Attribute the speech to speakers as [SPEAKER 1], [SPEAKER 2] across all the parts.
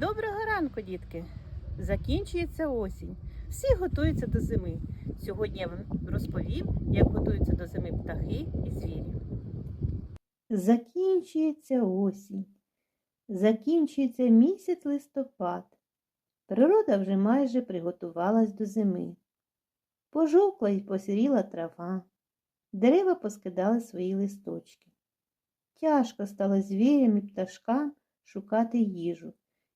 [SPEAKER 1] Доброго ранку, дітки! Закінчується осінь. Всі готуються до зими. Сьогодні я вам розповім, як готуються до зими птахи і звірі. Закінчується осінь. Закінчується місяць листопад. Природа вже майже приготувалась до зими. Пожовкла й посіріла трава. Дерева поскидали свої листочки. Тяжко стало звірям і пташкам шукати їжу,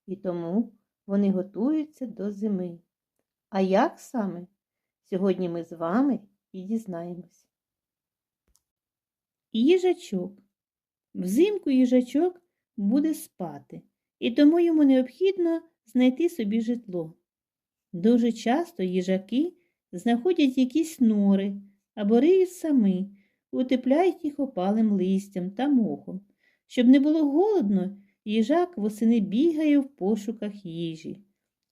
[SPEAKER 1] і тому вони готуються до зими. А як саме? Сьогодні ми з вами і дізнаємось. Їжачок. Взимку їжачок буде спати, і тому йому необхідно знайти собі житло. Дуже часто їжаки знаходять якісь нори або риють самі, утепляють їх опалим листям та мохом. Щоб не було голодно, їжак восени бігає в пошуках їжі.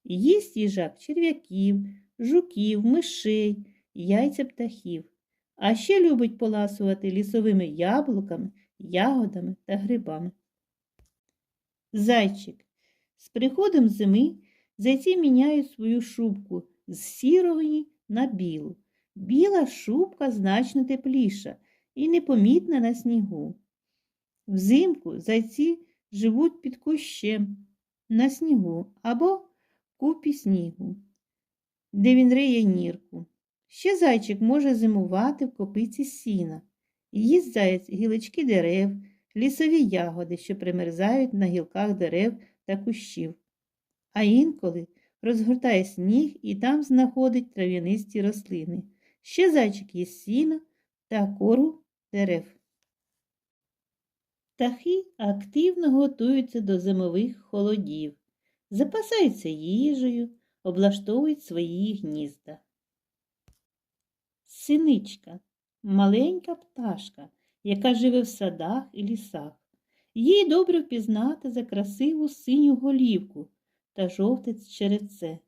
[SPEAKER 1] Їсть їжак черв'яків, жуків, мишей, яйця птахів, а ще любить поласувати лісовими яблуками, ягодами та грибами. Зайчик. З приходом зими зайці міняють свою шубку з сірої на білу. Біла шубка значно тепліша і непомітна на снігу. Взимку зайці живуть під кущем на снігу або купі снігу, де він риє нірку. Ще зайчик може зимувати в копиці сіна. Їсть заяць гілочки дерев, лісові ягоди, що примерзають на гілках дерев та кущів. А інколи розгортає сніг і там знаходить трав'янисті рослини. Ще зайчик їсть сіно та кору дерев. Птахи активно готуються до зимових холодів, запасаються їжею, облаштовують свої гнізда. Синичка маленька пташка, яка живе в садах і лісах. Їй добре впізнати за красиву синю голівку та жовте череце.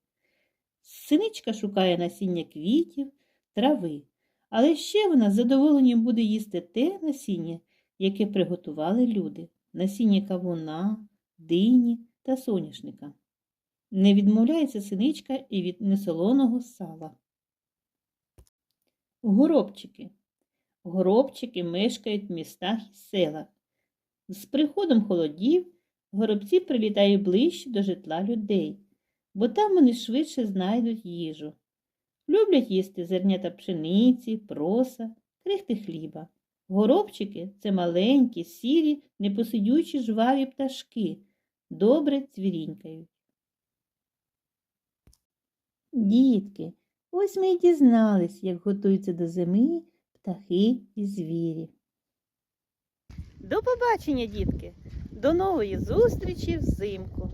[SPEAKER 1] Синичка шукає насіння квітів, трави, але ще вона задоволенням буде їсти те насіння, яке приготували люди насіння кавуна, дині та соняшника. Не відмовляється синичка і від несолоного сала. Горобчики. Горобчики мешкають в містах і селах. З приходом холодів горобці прилітають ближче до житла людей, бо там вони швидше знайдуть їжу. Люблять їсти зернята пшениці, проса, крихти хліба. Горобчики це маленькі, сірі, непосидючі жваві пташки, добре цвірінькають. Дітки, ось ми й дізнались, як готуються до зими птахи і звірі. До побачення, дітки! До нової зустрічі взимку!